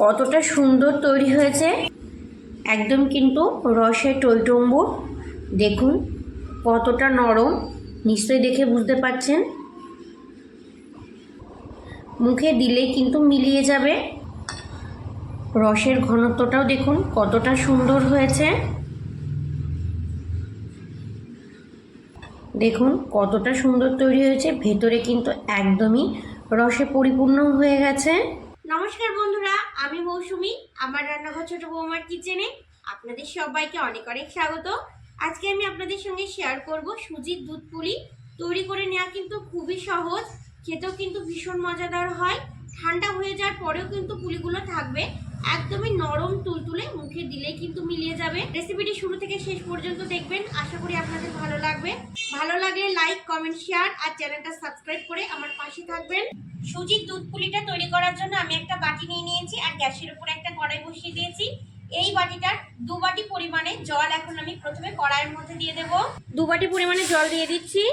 কতটা সুন্দর তৈরি হয়েছে। একদম কিন্তু রসে টইটম্বুর দেখুন, কতটা নরম। নিশ্চয়ই দেখে বুঝতে পারছেন। মুখে দিলেই কিন্তু মিলিয়ে যাবে। রসের ঘনত্বটাও দেখুন, কতটা সুন্দর হয়েছে। দেখুন, কতটা সুন্দর তৈরি হয়েছে। ভেতরে কিন্তু একদমই রসে পরিপূর্ণ হয়ে গেছে। নমস্কার বন্ধুরা, আমি মৌসুমি, আমার রান্নাঘর ছোট বৌমার কিচেনে আপনাদের সবাইকে অনেক অনেক স্বাগত। আজকে আমি আপনাদের সঙ্গে শেয়ার করব সুজির দুধ পুলি। তৈরি করে নেওয়া কিন্তু খুবই সহজ, খেতেও কিন্তু ভীষণ মজাদার হয়। ঠান্ডা হয়ে যাওয়ার পরেও কিন্তু পুলিগুলো থাকবে একদমই নরম তুলতুলে, মুখে দিলেই কিন্তু মিলিয়ে যাবে। রেসিপিটি শুরু থেকে শেষ পর্যন্ত দেখবেন, আশা করি আপনাদের ভালো লাগবে। ভালো লাগলে লাইক কমেন্ট শেয়ার আর চ্যানেলটা সাবস্ক্রাইব করে আমার পাশে থাকবেন। সুজির দুধ পুলিটা তৈরি করার জন্য আমি একটা বাটি নিয়ে নিয়েছি আর গ্যাসের উপরে একটা কড়াই বসিয়ে দিয়েছি। এই বাটিটার দু বাটি পরিমাণে জল এখন আমি প্রথমে কড়াইয়ের মধ্যে দিয়ে দেব। দু বাটি পরিমাণে জল দিয়ে দিচ্ছি।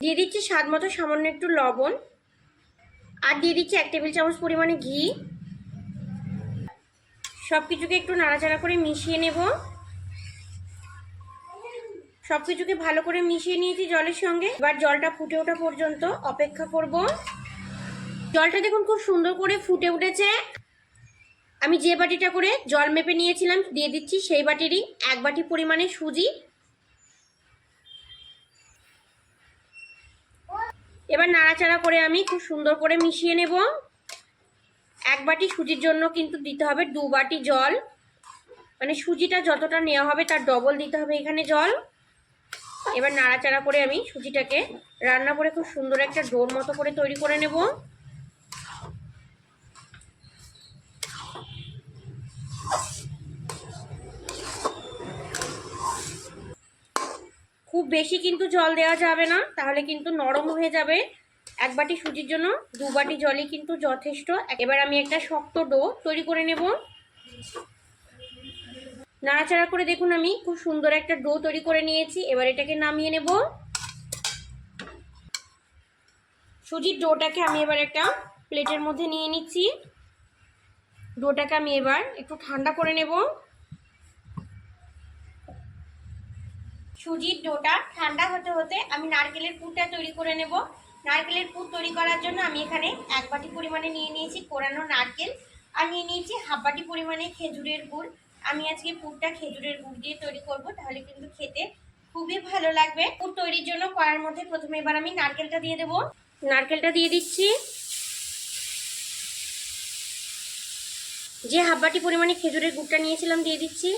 দিয়ে দিচ্ছি স্বাদ মতো সামান্য একটু লবণ। আর দিয়ে দিচ্ছি এক টেবিল চামচ পরিমাণে ঘি। সব কিছুকে একটু নাড়াচাড়া করে মিশিয়ে নেব। সব কিছুকে ভালো করে মিশিয়ে নিয়েছি জলের সঙ্গে। এবার জলটা ফুটে ওঠা পর্যন্ত অপেক্ষা করব। জলটা দেখুন খুব সুন্দর করে ফুটে উঠেছে। আমি যে বাটিটা করে জল মেপে নিয়েছিলাম দিয়ে দিচ্ছি, সেই বাটিরই এক বাটি পরিমাণে সুজি। এবার নাড়াচাড়া করে আমি খুব সুন্দর করে মিশিয়ে নেব। এক বাটি সুজির জন্য কিন্তু দিতে হবে দু বাটি জল। মানে সুজিটা যতটা নেওয়া হবে তার ডবল দিতে হবে এখানে জল। এবার নাড়াচাড়া করে আমি সুজিটাকে রান্না করে খুব সুন্দর একটা ডোর মতো করে তৈরি করে নেব। খুব বেশি কিন্তু জল দেওয়া যাবে না, তাহলে কিন্তু নরম হয়ে যাবে। এক বাটি সুজির জন্য দু বাটি জলই কিন্তু যথেষ্ট। এবার আমি একটা শক্ত ডো তৈরি করে নেব। নাড়াচাড়া করে দেখুন আমি, খুব সুন্দর একটা ডো তৈরি করে নিয়েছি। এবার এটাকে নামিয়ে নেব। সুজির ডোটাকে আমি এবার একটা প্লেটের মধ্যে নিয়ে নিচ্ছি। ডোটাকে আমি এবার একটু ঠান্ডা করে নেব। সুজির ডোটা ঠান্ডা হতে হতে আমি নারকেলের পুরটা তৈরি করে নেব। নারকেলের পুর তৈরি করার জন্য আমি এখানে এক বাটি পরিমাণে নিয়ে নিয়েছি কোরানো নারকেল। আর নিয়ে নিয়েছি হাফ বাটি পরিমাণে খেজুরের গুড়। আমি আজকে পুরটা খেজুরের গুড় দিয়ে তৈরি করব, তাহলে কিন্তু খেতে খুবই ভালো লাগবে। পুর তৈরির জন্য কড়ার মধ্যে প্রথমে এবার আমি নারকেলটা দিয়ে দেব। নারকেলটা দিয়ে দিচ্ছি। যে হাব্বাটি পরিমাণে খেজুরের গুড়টা নিয়েছিলাম দিয়ে দিচ্ছি।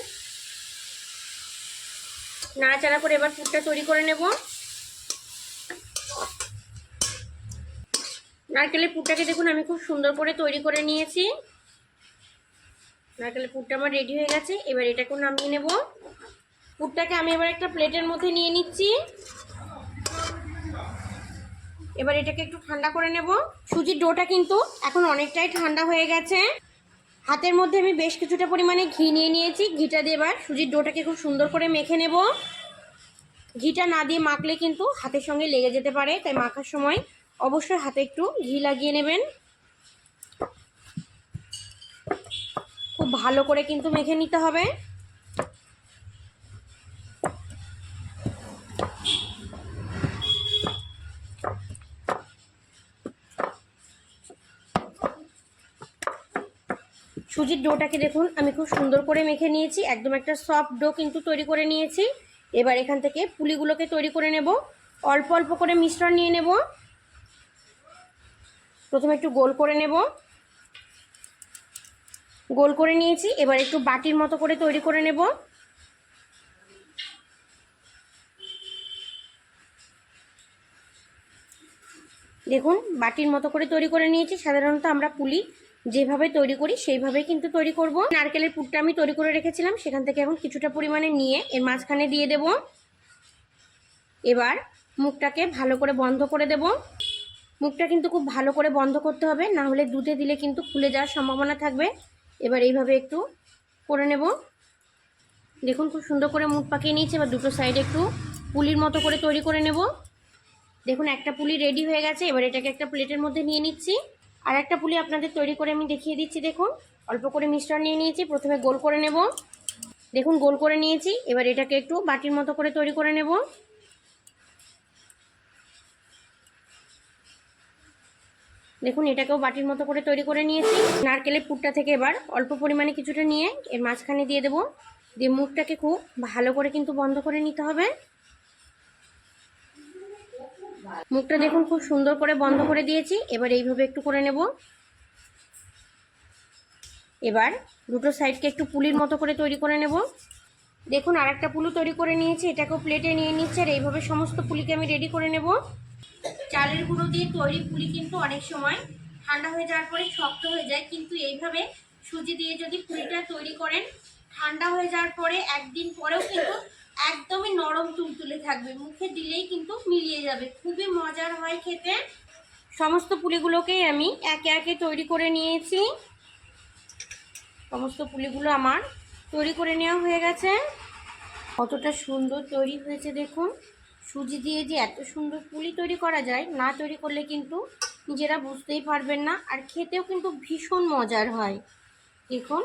নাড়াচাড়া করে এবার পুরটা তৈরি করে নেব। নারকেলের পুরটাকে দেখুন, আমি খুব সুন্দর করে তৈরি করে নিয়েছি। নারকেলের পুরটা আমার রেডি হয়ে গেছে। এবার এটাকে নামিয়ে নেব। পুরটাকে আমি এবার একটা প্লেটের মধ্যে নিয়ে নিচ্ছি। এবার এটাকে একটু ঠান্ডা করে নেব। সুজির ডোটা কিন্তু এখন অনেকটাই ঠান্ডা হয়ে গেছে। হাতের মধ্যে আমি বেশ কিছুটা পরিমাণে ঘি নিয়ে নিয়েছি। ঘিটা দিয়ে এবার সুজির ডোটাকে খুব সুন্দর করে মেখে নেব। ঘিটা না দিয়ে মাখলে কিন্তু হাতের সঙ্গে লেগে যেতে পারে, তাই মাখার সময় অবশ্যই হাতে একটু ঘি লাগিয়ে নেবেন। খুব ভালো করে কিন্তু মেখে নিতে হবে। সুজির ডোটাকে দেখুন, আমি খুব সুন্দর করে মেখে নিয়েছি। একদম একটা সফট ডো কিন্তু তৈরি করে নিয়েছি। এবার এখান থেকে পুলিগুলোকে তৈরি করে নেব। অল্প অল্প করে মিশ্রণ নিয়ে নেব। প্রথমে একটু গোল করে নেব। গোল করে নিয়েছি। এবার একটু বাটির মতো করে তৈরি করে নেব। দেখুন, বাটির মতো করে তৈরি করে নিয়েছি। সাধারণত আমরা পুলি যেভাবে তৈরি করি, সেইভাবেই কিন্তু তৈরি করব। নারকেলের পুরটা আমি তৈরি করে রেখেছিলাম। সেখান থেকে এখন কিছুটা পরিমাণে নিয়ে এর মাঝখানে দিয়ে দেব। এবার মুখটাকে ভালো করে বন্ধ করে দেব। মুখটা কিন্তু খুব ভালো করে বন্ধ করতে হবে। না হলে দুধে দিলে কিন্তু খুলে যাওয়ার সম্ভাবনা থাকবে। এবার এইভাবে একটু করে নেব। দেখুন খুব সুন্দর করে মুখ পাকিয়ে নিয়েছি, এবার দুটো সাইডে একটু পুলির মতো করে তৈরি করে নেব। দেখুন একটা পুলি রেডি হয়ে গেছে, এবার এটাকে একটা প্লেটের মধ্যে নিয়ে নিচ্ছি। আর একটা পুলি আপনাদের তৈরি করে আমি দেখিয়ে দিচ্ছি, দেখুন। অল্প করে মিষ্টার নিয়ে নিয়েছি, প্রথমে গোল করে নেব। দেখুন গোল করে নিয়েছি, এবার এটাকে একটু বাটির মতো করে তৈরি করে নেব। দেখুন, এটাকেও বাটির মতো করে তৈরি করে নিয়েছি। নারকেলের পুরটা থেকে এবার অল্প পরিমাণে কিছুটা নিয়ে এর মাঝখানে দিয়ে দেবো। দিয়ে মুখটাকে খুব ভালো করে কিন্তু বন্ধ করে নিতে হবে। মুখটা দেখুন, খুব সুন্দর করে বন্ধ করে দিয়েছি। এবার এইভাবে একটু করে নেব। এবার দুটো সাইডকে একটু পুলির মতো করে তৈরি করে নেব। দেখুন আর একটা পুলু তৈরি করে নিয়েছি। এটাকেও প্লেটে নিয়ে নিচ্ছে। আর এইভাবে সমস্ত পুলিকে আমি রেডি করে নেব। চালের গুঁড়ো দিয়ে তৈরি পুলি কিন্তু অনেক সময় ঠান্ডা হয়ে যাওয়ার পরে শক্ত হয়ে যায়। কিন্তু এইভাবে সুজি দিয়ে যদি পুলিটা তৈরি করেন, ঠান্ডা হয়ে যাওয়ার পরে একদিন পরেও কিন্তু একদমই নরম তুলতুলে থাকবে। মুখে দিলেই কিন্তু মিলিয়ে যাবে। খুবই মজার হয় খেতে। সমস্ত পুলিগুলোকেই আমি একে একে তৈরি করে নিয়েছি। সমস্ত পুলিগুলো আমার তৈরি করে নেওয়া হয়ে গেছে। কতটা সুন্দর তৈরি হয়েছে দেখুন। সুজি দিয়ে যে এত সুন্দর পুলি তৈরি করা যায়, না তৈরি করলে কিন্তু নিজেরা বুঝতেই পারবেন না। আর খেতেও কিন্তু ভীষণ মজার হয়। দেখুন।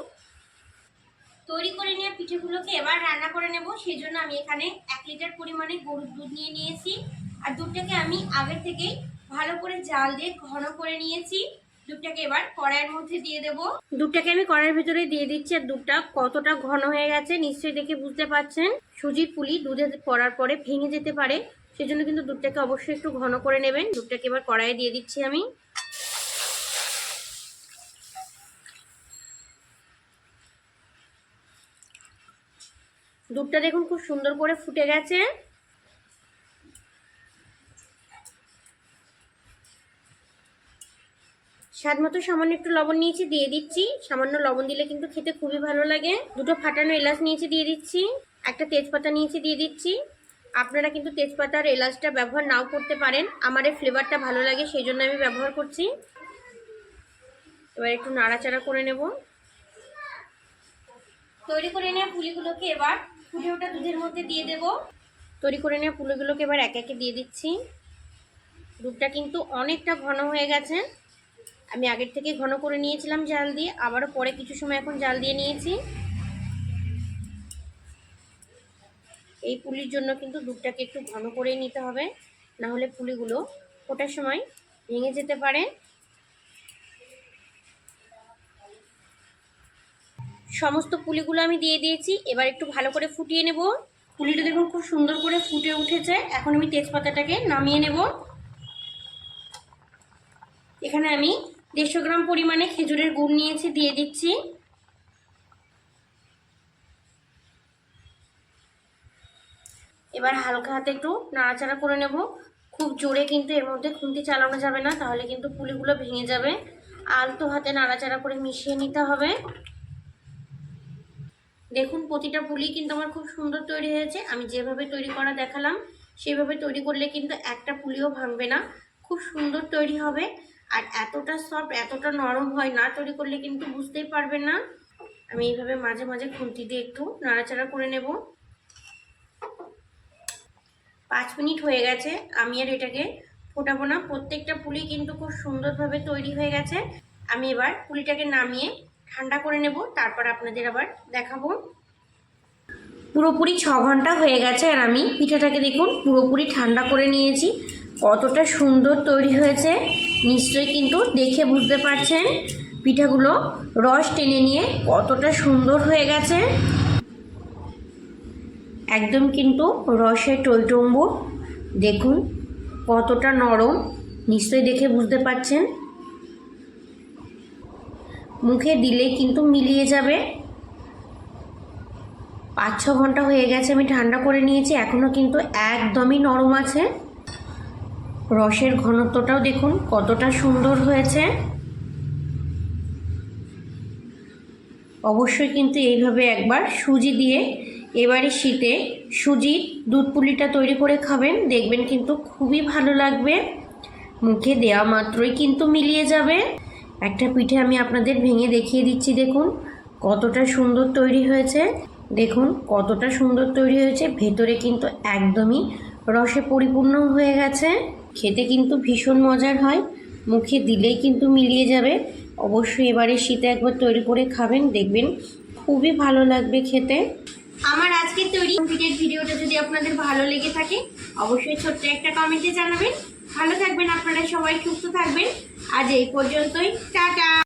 তৈরি করে নেওয়া পিঠেগুলোকে এবার রান্না করে নেব। সেই জন্য আমি এখানে এক লিটার পরিমাণে গরুর দুধ নিয়ে নিয়েছি। আর দুধটাকে আমি আগে থেকেই ভালো করে জাল দিয়ে ঘন করে নিয়েছি। দুধটাকে এবার কড়াইয়ের মধ্যে দিয়ে দেব। দুধটাকে আমি কড়াইয়ের ভিতরে দিয়ে দিচ্ছি আর দুধটা কতটা ঘন হয়ে গেছে নিশ্চয়ই দেখে বুঝতে পারছেন। সুজির পুলি দুধে পড়ার পরে ভেঙে যেতে পারে, সেজন্য কিন্তু দুধটাকে অবশ্যই একটু ঘন করে নেবেন। দুধটাকে এবার কড়াইয়ে দিয়ে দিচ্ছি আমি। দুধটা দেখুন খুব সুন্দর করে ফুটে গেছে। স্বাদ মতো সামান্য একটু লবণ নিয়েছি, দিয়ে দিচ্ছি। সামান্য লবণ দিলে কিন্তু খেতে খুবই ভালো লাগে। দুটো ফাটানো এলাচ নিয়েছি, দিয়ে দিচ্ছি। একটা তেজপাতা নিয়েছি, দিয়ে দিচ্ছি। আপনারা কিন্তু তেজপাতার এলাচটা ব্যবহার নাও করতে পারেন। আমার এই ফ্লেভারটা ভালো লাগে, সেই জন্য আমি ব্যবহার করছি। এবার একটু নাড়াচাড়া করে নেব। তৈরি করে নেওয়া পুলিগুলোকে এবার ফুটে ওটা দুধের মধ্যে দিয়ে দেব। তৈরি করে নেওয়া পুলিগুলোকে এবার একে একে দিয়ে দিচ্ছি। দুধটা কিন্তু অনেকটা ঘন হয়ে গেছে। আমি আগের থেকে ঘন করে নিয়েছিলাম জাল দিয়ে, আবারও পরে কিছু সময় এখন জাল দিয়ে নিয়েছি। এই পুলির জন্য কিন্তু দুধটাকে একটু ঘন করেই নিতে হবে, না হলে পুলিগুলো ফোটার সময় ভেঙে যেতে পারে। সমস্ত পুলিগুলো আমি দিয়ে দিয়েছি, এবার একটু ভালো করে ফুটিয়ে নেব। পুলিটা দেখুন খুব সুন্দর করে ফুটে উঠেছে, এখন আমি তেজপাতাটাকে নামিয়ে নেব। এখানে আমি দেড়শো গ্রাম পরিমাণে খেজুরের গুড় নিয়েছি, দিয়ে দিচ্ছি। এবার হালকা হাতে একটু নাড়াচাড়া করে নেব। খুব জোরে কিন্তু এর মধ্যে খুন্তি চালানো যাবে না, তাহলে কিন্তু পুলিগুলো ভেঙে যাবে। আলতো হাতে নাড়াচাড়া করে মিশিয়ে নিতে হবে। দেখুন, প্রতিটা পুলি কিন্তু আমার খুব সুন্দর তৈরি হয়েছে। আমি যেভাবে তৈরি করা দেখালাম, সেভাবে তৈরি করলে কিন্তু একটা পুলিও ভাঙবে না। খুব সুন্দর তৈরি হবে। আর এতটা সফট এতটা নরম হয় না তৈরি করলে কিন্তু বুঝতেই পারবেন না। আমি এইভাবে মাঝে মাঝে খুন্তি দিয়ে একটু নাড়াচাড়া করে নেব। পাঁচ মিনিট হয়ে গেছে, আমি আর এটাকে ফোটাবো না। প্রত্যেকটা পুলি কিন্তু খুব সুন্দরভাবে তৈরি হয়ে গেছে। আমি এবার পুলিটাকে নামিয়ে ঠান্ডা করে নেব, তারপর আপনাদের আবার দেখাবো। পুরোপুরি ছ ঘণ্টা হয়ে গেছে আর আমি পিঠাটাকে দেখুন পুরোপুরি ঠান্ডা করে নিয়েছি। কতটা সুন্দর তৈরি হয়েছে। নিশ্চয়ই কিন্তু দেখে বুঝতে পারছেন পিঠাগুলো রস টেনে নিয়ে কতটা সুন্দর হয়ে গেছে। একদম কিন্তু রসে টইটম্বুর দেখুন, কতটা নরম। নিশ্চয়ই দেখে বুঝতে পারছেন। মুখে দিলে কিন্তু মিলিয়ে যাবে। পাঁচ ছ ঘণ্টা হয়ে গেছে, আমি ঠান্ডা করে নিয়েছি এখনও কিন্তু একদমই নরম আছে। রসের ঘনত্বটাও দেখুন, কতটা সুন্দর হয়েছে। অবশ্যই কিন্তু এইভাবে একবার সুজি দিয়ে এবারে শীতে সুজির দুধ পুলিটা তৈরি করে খাবেন, দেখবেন কিন্তু খুবই ভালো লাগবে। মুখে দেওয়া মাত্রই কিন্তু মিলিয়ে যাবে। একটা পিঠে আমি আপনাদের ভেঙে দেখিয়ে দিচ্ছি, দেখুন, কতটা সুন্দর তৈরি হয়েছে। দেখুন, কতটা সুন্দর তৈরি হয়েছে, ভেতরে কিন্তু একদমই রসে পরিপূর্ণ হয়ে গেছে। খেতে কিন্তু ভীষণ মজার হয়। মুখে দিলেই কিন্তু মিলিয়ে যাবে। অবশ্যই এবারে শীতে একবার তৈরি করে খাবেন, দেখবেন খুবই ভালো লাগবে খেতে। আমার আজকের তৈরি কমপ্লিটেড ভিডিওটা যদি আপনাদের ভালো লেগে থাকে, অবশ্যই ছোট্ট একটা কমেন্টে জানাবেন। ভালো থাকবেন আপনারা সবাই, সুস্থ থাকবেন। আজ এই পর্যন্তই। টাটা!